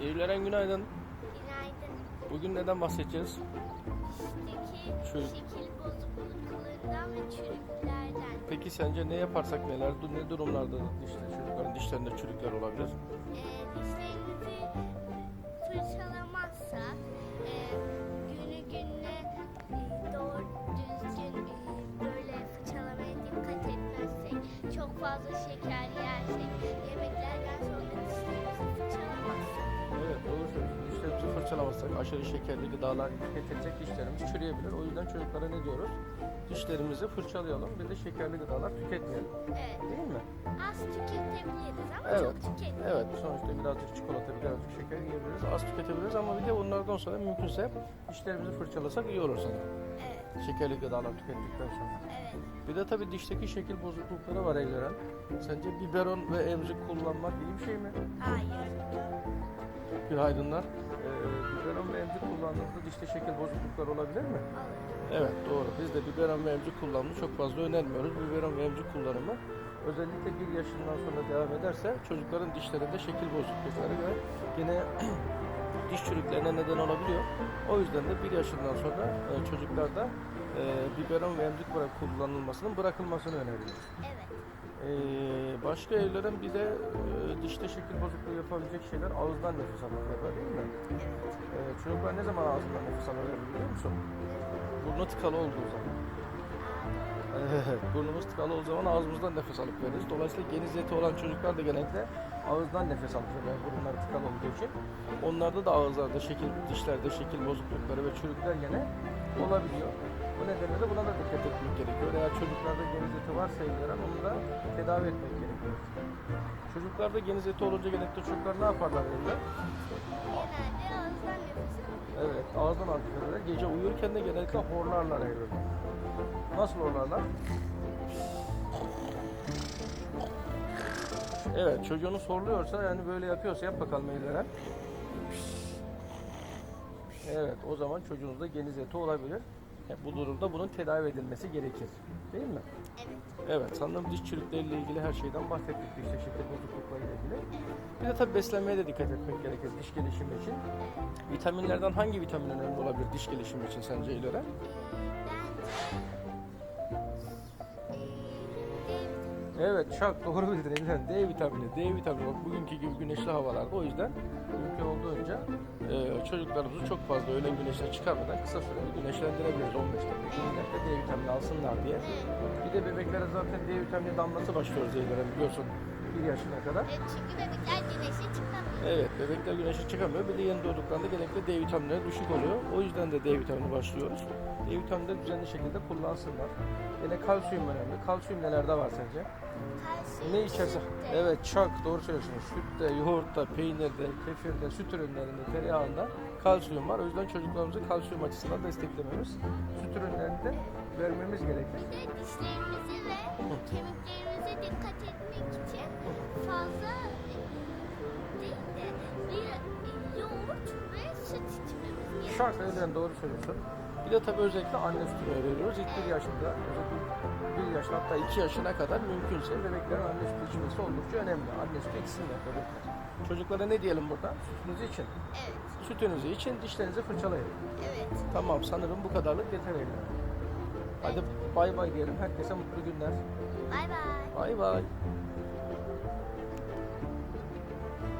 Eylül Eren günaydın. Günaydın. Bugün neden bahsedeceğiz? Dişteki Çürük. şekil bozukluklarından ve çürüklerden. Peki sence ne yaparsak neler, ne durumlarda işte çocukların dişlerinde çürükler olabilir? Ee, dişlerimizi fırçalamazsak, e, günü gününe e, doğru düzgün e, böyle fırçalamaya dikkat etmezsek, çok fazla şeker yersek, Fırçalamazsak aşırı şekerli gıdalar tüketirsek dişlerimiz çürüyebilir. O yüzden çocuklara ne diyoruz? Dişlerimizi fırçalayalım ve de şekerli gıdalar tüketmeyelim. Evet, Değil mi? az tüketebiliriz ama Evet. çok tüketmeyelim. Evet sonuçta birazcık çikolata, birazcık şeker yiyebiliriz. Az tüketebiliriz ama bir de onlardan sonra mümkünse dişlerimizi fırçalasak iyi olur sanırım. Evet, Şekerli gıdalar tükettikten sonra. evet. Bir de tabii dişteki şekil bozuklukları var Eyleren. Sence biberon ve emzik kullanmak iyi bir şey mi? Hayır. Günaydınlar. Biberon ve emzik kullandığımızda dişte şekil bozuklukları olabilir mi? Evet doğru. Biz de biberon ve emzik kullanımını çok fazla önermiyoruz. Biberon ve emzik kullanımı özellikle bir yaşından sonra devam ederse çocukların dişlerinde şekil bozuklukları ve yine diş çürüklerine neden olabiliyor. O yüzden de bir yaşından sonra e, çocuklarda e, biberon ve emzik bırak kullanılmasının bırakılmasını öneriyoruz. Evet. Ee, başka evlerin bir de e, dişte şekil bozukluğu yapabilecek şeyler ağızdan nefes almaklar var değil mi? Evet. Ee, çocuklar ne zaman ağzından nefes alabilir biliyor musun? Burnu tıkalı olduğu zaman. Evet, burnumuz tıkalı olduğu zaman ağzımızdan nefes alıp veririz. Dolayısıyla geniz eti olan çocuklar da genellikle ağızdan nefes alır. Yani burunlar tıkalı olduğu için. Onlarda da ağızlarda şekil, dişlerde şekil bozuklukları ve çürükler gene olabiliyor. Bu nedenle de buna da dikkat etmek gerekiyor. Eğer çocuklarda geniz eti varsa ilgilen onu da tedavi etmek gerekiyor. Çocuklarda geniz eti olunca genellikle çocuklar ne yaparlar evde? Evet, ağızdan alıyorlar. Gece uyurken de genellikle horlarlar evde. Nasıl horlarlar? Evet, çocuğunuz horluyorsa yani böyle yapıyorsa yap bakalım ellere. Evet, o zaman çocuğunuzda geniz eti olabilir. E, Bu durumda bunun tedavi edilmesi gerekir. Değil mi? Evet. Evet, sanırım diş çürükleriyle ilgili her şeyden bahsettik. Dişte şekil bozukluklarıyla ilgili. Bir de tabii beslenmeye de dikkat etmek gerekir diş gelişimi için. Vitaminlerden hangi vitamin önemli olabilir diş gelişimi için sence İlöre? Ee, bence Evet, çok doğru bildin İlöre. D vitamini, D vitamini. Bak bugünkü gibi güneşli havalarda o yüzden mümkün olduğunca e, çocuklarımızı çok fazla öğlen güneşine çıkarmadan kısa süreli güneşlendirebiliriz 15 dakika. 20 dakika D vitamini alsınlar diye. Bir de bebeklere zaten D vitamini damlası başlıyoruz İlöre biliyorsun 1 yaşına kadar. Evet, çünkü bebekler güneşe çıkamıyor. Evet, bebekler güneşe çıkamıyor. Bir de yeni doğduklarında genellikle D vitaminleri düşük oluyor. O yüzden de D vitamini başlıyoruz. D vitamini de düzenli şekilde kullansınlar. Yine kalsiyum önemli. Kalsiyum nelerde var sence? Kalsiyum, Ne içerse? sütte. Evet, çok doğru söylüyorsunuz. Sütte, yoğurtta, peynirde, kefirde, süt ürünlerinde, tereyağında kalsiyum var. O yüzden çocuklarımızı kalsiyum açısından desteklememiz, süt ürünlerini de vermemiz gerekir. Bir de dişlerimizi ve kemiklerimize dikkat etmek için fazla Şart öyle doğru söylüyorsun. Bir de tabii özellikle anne sütünü veriyoruz. İlk bir yaşında, özellikle bir yaş hatta iki yaşına kadar mümkünse bebeklerin anne sütü içmesi oldukça önemli. Anne sütü içsinler bebekler. Çocuklara ne diyelim burada? Sütünüzü için. Evet, Sütünüzü için, dişlerinizi fırçalayın. evet. Tamam sanırım bu kadarlık yeter eline. Hadi bay bay diyelim. Herkese mutlu günler. Bay bay. Bay bay.